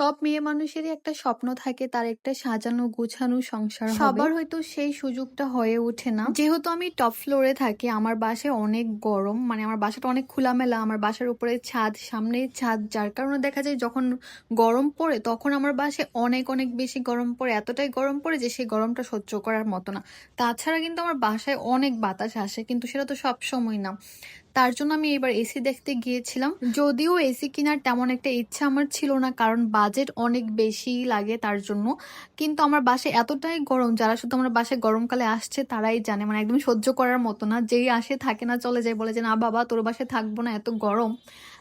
সব মেয়ে মানুষেরই একটা স্বপ্ন থাকে তার একটা সাজানো গোছানো সংসার। সবার হয়তো সেই সুযোগটা হয়ে ওঠে না। যেহেতু আমি টপ ফ্লোরে থাকি আমার বাসায় অনেক গরম মানে আমার বাসাটা অনেক খোলামেলা আমার বাসার উপরে ছাদ সামনে ছাদ যার কারণে দেখা যায় যখন গরম পড়ে তখন আমার বাসায় অনেক অনেক বেশি গরম পড়ে এতটাই গরম পড়ে যে সেই গরমটা সহ্য করার মতো না। তাছাড়া কিন্তু আমার বাসায় অনেক বাতাস আসে কিন্তু সেটা তো সব সময় না। তার জন্য আমি এবার এসি দেখতে গিয়েছিলাম। যদিও এসি কেনার তেমন একটা ইচ্ছা আমার ছিল না, কারণ বাজেট অনেক বেশি লাগে তার জন্য। কিন্তু আমার বাসে এতটাই গরম, যারা শুধু আমার বাসে গরমকালে আসছে তারাই জানে মানে একদম সহ্য করার মতো না। যেই আসে থাকে না, চলে যায়, বলে যে, না বাবা, তোর বাসে থাকব না, এত গরম।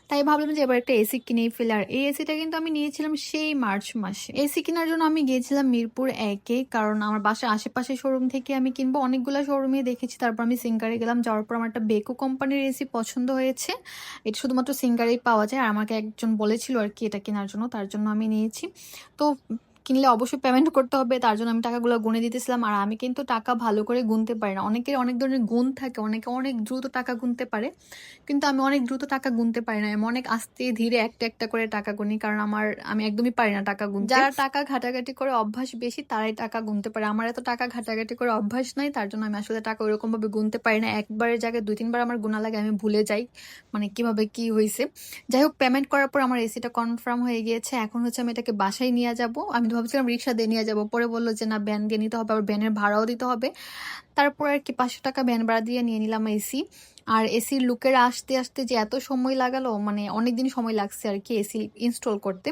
তাই ভাবলাম যে এবার একটা এসি কিনেই ফেলে। আর এই এসিটা কিন্তু আমি নিয়েছিলাম সেই মার্চ মাসে। এসি কেনার জন্য আমি গিয়েছিলাম মিরপুর একে, কারণ আমার বাসার আশেপাশে শোরুম থেকে আমি কিনবো অনেকগুলো শোরুমে দেখেছি। তারপর আমি সিঙ্গারে গেলাম, যাওয়ার পর আমার একটা বেকো কোম্পানির এসি পছন্দ হয়েছে। এটা শুধুমাত্র সিঙ্গারেই পাওয়া যায়। আর আমাকে একজন বলেছিল আর কি এটা কেনার জন্য, তার জন্য আমি নিয়েছি। তো কিনলে অবশ্যই পেমেন্ট করতে হবে, তার জন্য আমি টাকাগুলো গুনে দিতেছিলাম। আর আমি কিন্তু টাকা ভালো করে গুনতে পারি না। অনেকের অনেক ধরনের গুণ থাকে, অনেকে অনেক দ্রুত টাকা গুনতে পারে, কিন্তু আমি অনেক দ্রুত টাকা গুনতে পারি না। আমি অনেক আস্তে ধীরে একটা একটা করে টাকা গুনি, কারণ আমার, আমি একদমই পারি না টাকা গুনতে। যারা টাকা ঘাটাঘাটি করে অভ্যাস বেশি, তারাই টাকা গুনতে পারে। আমার এত টাকা ঘাটাঘাটি করে অভ্যাস নাই, তার জন্য আমি আসলে টাকা ওইরকম ভাবে গুনতে পারি না। একবারের জায়গায় দুই, তিনবার আমার গুণা লাগে, আমি ভুলে যাই মানে কীভাবে কি হয়েছে যাই হোক পেমেন্ট করার পর আমার এসিটা কনফার্ম হয়ে গিয়েছে। এখন হচ্ছে আমি এটাকে বাসায় নিয়ে যাব। আমি ভাবছিলাম রিক্সা দিয়ে নিয়ে যাব। পরে বলল যে, না ভ্যান দিয়ে নিতে হবে, আবার ভ্যানের ভাড়াও দিতে হবে। তারপর আর কি পাঁচশো টাকা ভ্যান ভাড়া দিয়ে নিয়ে নিলাম এসি। আর এসির লুকের আসতে আসতে যে এত সময় লাগালো মানে অনেক দিন সময় লাগছে আর কি এসি ইনস্টল করতে।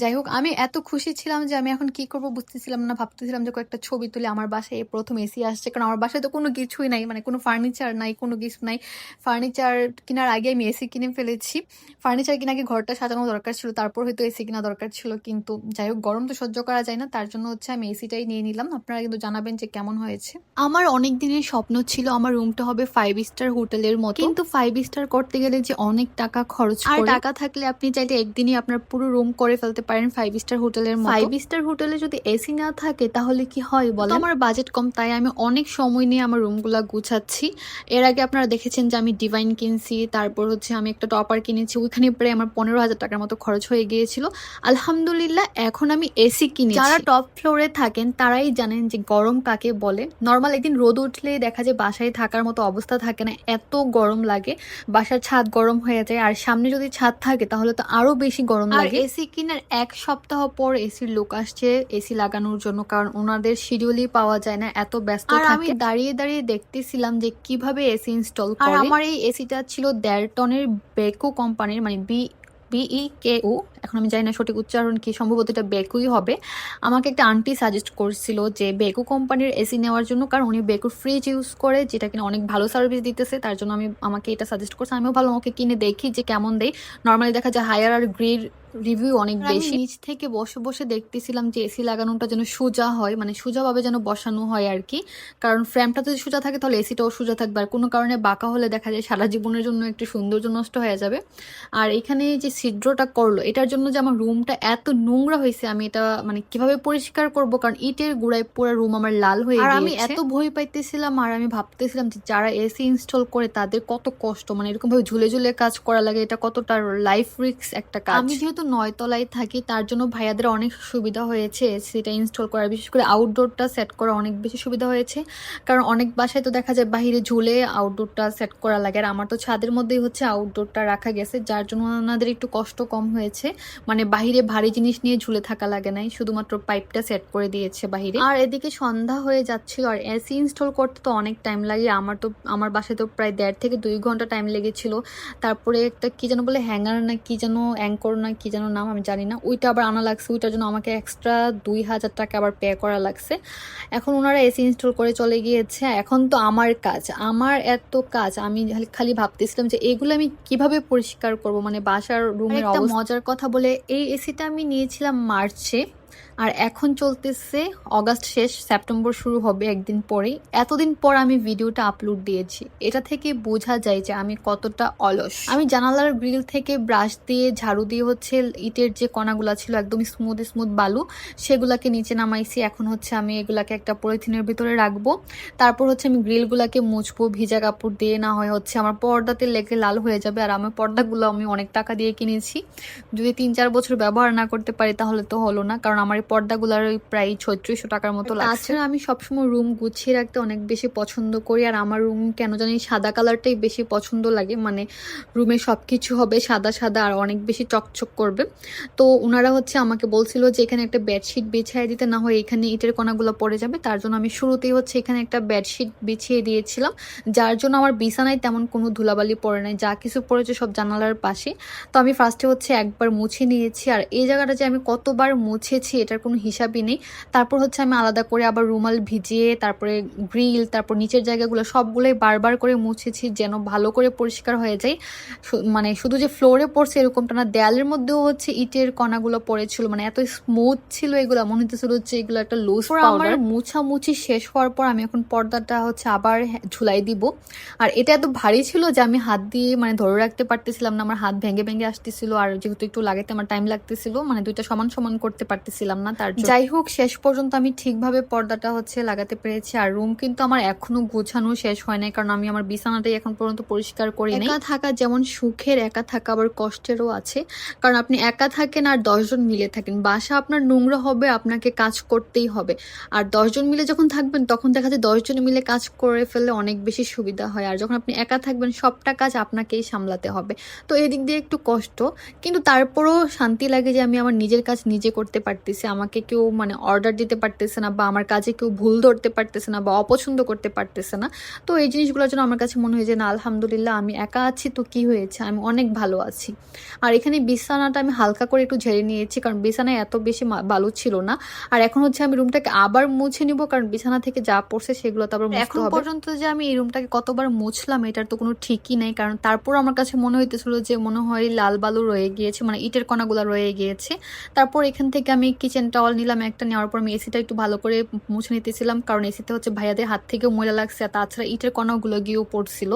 যাই হোক, আমি এত খুশি ছিলাম যে আমি এখন কি করব বুঝতেছিলাম না, ভাবতেছিলাম যে কয়েকটা ছবি তুলে আমার বাসায় প্রথম এসি আসছে। কারণ আমার বাসায় তো কোনো কিছুই নাই মানে কোনো ফার্নিচার নাই, কোনো কিছু নাই। ফার্নিচার কেনার আগে আমি এসি কিনে ফেলেছি। ফার্নিচার কিনা আগে ঘরটা সাজানো দরকার ছিল, তারপর হয়তো এসি কেনা দরকার ছিল, কিন্তু যাই হোক, গরম তো সহ্য করা যায় না, তার জন্য হচ্ছে আমি এসিটাই নিয়ে নিলাম। আপনারা কিন্তু জানাবেন যে কেমন হয়েছে। আমার অনেক দিনের স্বপ্ন ছিল আমার রুমটা হবে ফাইভ স্টার হোটেলের মতো। কিন্তু ফাইভ স্টার করতে গেলে যে অনেক টাকা খরচ আর টাকা থাকলে আপনি চাইলে একদিনই আপনার পুরো রুম করে ফেলতে পারেন ফাইভ স্টার হোটেলের মতো। ফাইভ স্টার হোটেলে যদি এসি না থাকে তাহলে কি হয় বলো আমার বাজেট কম তাই আমি অনেক সময় নিয়ে আমার রুমগুলা গুছাচ্ছি। এর আগে আপনারা দেখেছেন যে আমি ডিভাইন কিনছি তারপর হচ্ছে আমি একটা টপার কিনেছি ওইখানে প্রায় আমার পনেরো হাজার টাকার মতো খরচ হয়ে গিয়েছিল। আলহামদুলিল্লাহ এখন আমি এসি কিনি যারা টপ ফ্লোরে থাকেন তারাই জানেন যে গরম কাকে বলে। নর্মাল একদিন রোদ উঠলে দেখা যায় বাসায় থাকার মতো অবস্থা থাকে না এত গরম লাগে বাসার ছাদ গরম হয়ে যায় আর সামনে যদি ছাদ থাকে তাহলে তো আরও বেশি গরম লাগে। এসি কেনার এক সপ্তাহ পর এসির লোক আসছে এসি লাগানোর জন্য কারণ ওনাদের শিডিউলই পাওয়া যায় না এত ব্যস্ত আর আমি দাঁড়িয়ে দাঁড়িয়ে দেখতেছিলাম যে কীভাবে এসি ইনস্টল করে। আমার এই এসিটা ছিল দেড় টনের বেকো কোম্পানির মানে বি বিই কে ও এখন আমি জানি না সঠিক উচ্চারণ কি, সম্ভবত এটা বেকুই হবে। আমাকে একটা আন্টি সাজেস্ট করছিল যে বেকু কোম্পানির এসি নেওয়ার জন্য, কারণ উনি বেকুর ফ্রিজ ইউজ করে, যেটা কিনা অনেক ভালো সার্ভিস দিতেছে, তার জন্য আমি, আমাকে এটা সাজেস্ট করছে। আমিও ভালো আমাকে কিনে দেখি যে কেমন দেয় নর্মালি দেখা যায় হায়ার আর গ্রিড রিভিউ অনেক বেশি। নিচ থেকে বসে বসে দেখতেছিলাম যে এসি লাগানোটা যেন সোজা হয় মানে সোজাভাবে যেন বসানো হয় আর কি। কারণ ফ্রেমটা যদি সোজা থাকে তাহলে এসিটাও সোজা থাকবে। আর কোনো কারণে বাঁকা হলে দেখা যায় সারা জীবনের জন্য একটু সৌন্দর্য নষ্ট হয়ে যাবে। আর এখানে যে ছিদ্রটা করল এটার জন্য যে আমার রুমটা এত নোংরা হয়েছে আমি এটা মানে কীভাবে পরিষ্কার করব? কারণ ইটের গুড়ায় পুরো রুম আমার লাল হয়ে আর আমি এত ভয় পাইতেছিলাম আর আমি ভাবতেছিলাম যে যারা এসি ইনস্টল করে তাদের কত কষ্ট। মানে এরকম ভাবে ঝুলে ঝুলে কাজ করা লাগে এটা কতটা লাইফ রিক্স একটা কাজ। আমি যেহেতু নয়তলায় থাকি, তার জন্য ভাইয়াদের অনেক সুবিধা হয়েছে। এসিটা ইনস্টল করার বিশেষ করে আউটডোরটা সেট করা অনেক বেশি সুবিধা হয়েছে। কারণ অনেক বাসায় তো দেখা যায় বাহিরে ঝুলে আউটডোরটা সেট করা লাগে। আর আমার তো ছাদের মধ্যেই হচ্ছে আউটডোরটা রাখা গেছে, যার জন্য ওনাদের একটু কষ্ট কম হয়েছে। মানে বাহিরে ভারী জিনিস নিয়ে ঝুলে থাকা লাগে নাই, শুধুমাত্র পাইপটা সেট করে দিয়েছে বাহিরে। আর এদিকে সন্ধ্যা হয়ে যাচ্ছিল, আর এসি ইনস্টল করতে তো অনেক টাইম লাগে। আমার তো, আমার বাসায় তো প্রায় দেড় থেকে দুই ঘণ্টা টাইম লেগেছিল। তারপরে একটা কি যেন বলে হ্যাঙ্গার না কি যেন অ্যাঙ্কর না কি যেন নাম আমি জানি না। ওইটা আবার আনা লাগছে ওইটার জন্য আমাকে এক্সট্রা দুই হাজার টাকা আবার পে করা লাগছে। এখন ওনারা এসি ইনস্টল করে চলে গিয়েছে। এখন তো আমার কাজ আমার এত কাজ। আমি খালি ভাবতেছিলাম যে এগুলো আমি কীভাবে পরিষ্কার করব? মানে বাসার রুমের একটা মজার কথা বলে এই এসিটা আমি নিয়েছিলাম মার্চে। আর এখন চলতেছে অগাস্ট শেষ, সেপ্টেম্বর শুরু হবে একদিন পরেই। এতদিন পর আমি ভিডিওটা আপলোড দিয়েছি। এটা থেকে বোঝা যায় যে আমি কতটা অলস। আমি জানালার গ্রিল থেকে ব্রাশ দিয়ে, ঝাড়ু দিয়ে হচ্ছে ইটের যে কণাগুলা ছিল, একদম স্মুথ স্মুথ বালু, সেগুলাকে নিচে নামাইছি। এখন হচ্ছে আমি এগুলাকে একটা পলিথিনের ভিতরে রাখব। তারপর হচ্ছে আমি গ্রিলগুলাকে মুছবো, ভিজা কাপড় দিয়ে, না হয় হচ্ছে আমার পর্দাতে লেগে লাল হয়ে যাবে। আর আমার পর্দাগুলো আমি অনেক টাকা দিয়ে কিনেছি। যদি তিন চার বছর ব্যবহার না করতে পারি তাহলে তো হলো না, কারণ আমার এই পর্দাগুলোর ওই প্রায় ছত্রিশশো টাকার মতো লাগছে। তাছাড়া আমি সবসময় রুম গুছিয়ে রাখতে অনেক বেশি পছন্দ করি আর আমার রুম কেন জানি সাদা কালারটাই বেশি পছন্দ লাগে। মানে রুমে সব কিছু হবে সাদা সাদা আর অনেক বেশি চকচক করবে। তো ওনারা হচ্ছে আমাকে বলছিল যে এখানে একটা বেডশিট বিছিয়ে দিতে না হয় এখানে ইটের কণাগুলো পড়ে যাবে। তার জন্য আমি শুরুতেই হচ্ছে এখানে একটা বেডশিট বিছিয়ে দিয়েছিলাম। যার জন্য আমার বিছানায় তেমন কোনো ধুলাবালি পড়ে নাই যা কিছু পড়েছে সব জানালার পাশে। তো আমি ফার্স্টে হচ্ছে একবার মুছে নিয়েছি আর এই জায়গাটা যে আমি কতবার মুছেছি এটার কোনো হিসাবই নেই। তারপর হচ্ছে আমি আলাদা করে আবার রুমাল ভিজিয়ে তারপরে গ্রিল তারপর নিচের জায়গাগুলো সবগুলোই বারবার করে মুছেছি যেন ভালো করে পরিষ্কার হয়ে যায়। মানে শুধু যে ফ্লোরে পড়ছে এরকমটা না দেয়ালের মধ্যেও হচ্ছে ইটের কণাগুলো পড়েছিল। মানে এত স্মুথ ছিল এগুলো মনে হতেছিল হচ্ছে এগুলো একটা লুজ আমার মুছামুছি শেষ হওয়ার পর আমি এখন পর্দাটা হচ্ছে আবার ঝুলাই দিব। আর এটা এত ভারী ছিল যে আমি হাত দিয়ে মানে ধরে রাখতে পারতেছিলাম না আমার হাত ভেঙে ভেঙে আসতেছিল। আর যেহেতু একটু লাগাতে আমার টাইম লাগতেছিল মানে দুইটা সমান সমান করতে পারতেছিলাম না তার যাই হোক শেষ পর্যন্ত আমি ঠিকভাবে পর্দাটা হচ্ছে লাগাতে পেরেছি আর রুম কিন্তু আমার এখনও গোছানো শেষ হয় নাই কারণ আমি আমার বিছানাটাই এখন পর্যন্ত পরিষ্কার করি একা থাকা যেমন সুখের একা থাকা আবার কষ্টেরও আছে। কারণ আপনি একা থাকেন আর দশজন মিলে থাকেন। বাসা আপনার নোংরা হবে আপনাকে কাজ করতেই হবে। আর দশজন মিলে যখন থাকবেন তখন দেখা যায় দশজন মিলে কাজ করে ফেললে অনেক বেশি সুবিধা হয়। আর যখন আপনি একা থাকবেন সবটা কাজ আপনাকেই সামলাতে হবে। তো এদিক দিয়ে একটু কষ্ট কিন্তু তারপরও শান্তি লাগে যে আমি আমার নিজের কাজ নিজে করতে পারতেছি। আমাকে কেউ মানে অর্ডার দিতে পারতেছে না বা আমার কাজে কেউ ভুল ধরতে পারতেছে না বা অপছন্দ করতে পারতেছে না। তো এই জিনিসগুলোর জন্য আমার কাছে মনে হয় যে না আলহামদুলিল্লাহ আমি একা আছি তো কি হয়েছে? আমি অনেক ভালো আছি। আর এখানে বিছানাটা আমি হালকা করে একটু ঝেড়ে নিয়েছি কারণ বিছানায় এত বেশি বালু ছিল না। আর এখন হচ্ছে আমি রুমটাকে আবার মুছে নিব কারণ বিছানা থেকে যা পড়ছে সেগুলো তো আবার এখন পর্যন্ত যে আমি এই রুমটাকে কতবার মুছলাম এটার তো কোনো ঠিকই নেই। কারণ তারপর আমার কাছে মনে হইতেছিল যে মনে হয় লাল বালু রয়ে গিয়েছে মানে ইটের কণাগুলো রয়ে গিয়েছে। তারপর এখান থেকে আমি কিচেন টাওয়াল নিলাম, একটা নেওয়ার পর আমি এসিটা একটু ভালো করে মুছে নিতেছিলাম, কারণ এসিতে হচ্ছে ভাইয়াদের হাত থেকেও ময়লা লাগছে, আর তাছাড়া ইটের কণাগুলো গিয়েও পড়ছিল।